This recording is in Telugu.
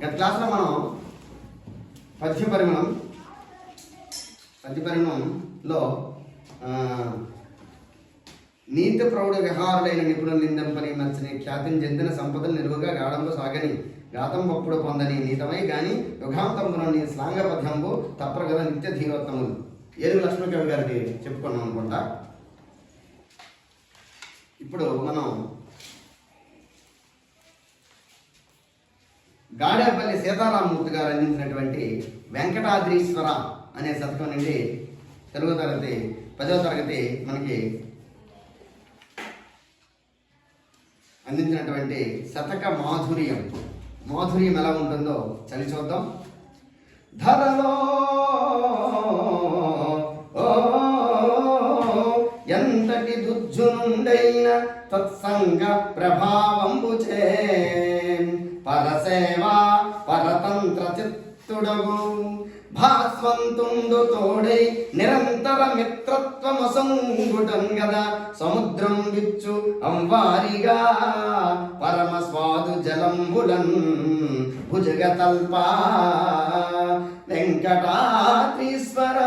గత క్లాస్లో మనం పద్య పరిమళం పద్య పరిమళంలో నీతి ప్రౌఢ విహారులైన నిపుణులు నిందంపని మంచిని ఖ్యాతిని చెందిన సంపదలు నిలువగా గాఢంలో సాగని గాతం పప్పుడు పొందని నీతమై గాని యుగాంతములని స్లాంగ పద్యంబు తప్పగల నిత్య ధీరోత్తములు. ఏడు లక్ష్మీకవి గారికి చెప్పుకున్నాం అనుకుంటా? ఇప్పుడు మనం గాడేపల్లి సీతారామమూర్తి గారు అందించినటువంటి వెంకటాద్రీశ్వర అనే శతకం నుండి తెలుగు తరగతి పదవ తరగతి మనకి అందించినటువంటి శతక మాధుర్యం. మాధుర్యం ఎలా ఉంటుందో చలి చూద్దాం. ధరలో ఓ, ఎంతటి దుర్జునుండైన తత్సంగ ప్రభావంబుచే సేవా పరతంత్ర చిత్తుడగు భాస్వంతుండు తోడై నిరంతర మిత్రత్వమసంగుటం గదా సముద్రం విచ్చు అంవారిగా పరమ స్వాదు జలంబులన్ భుజగతల్పా వెంకటాద్రీశ్వర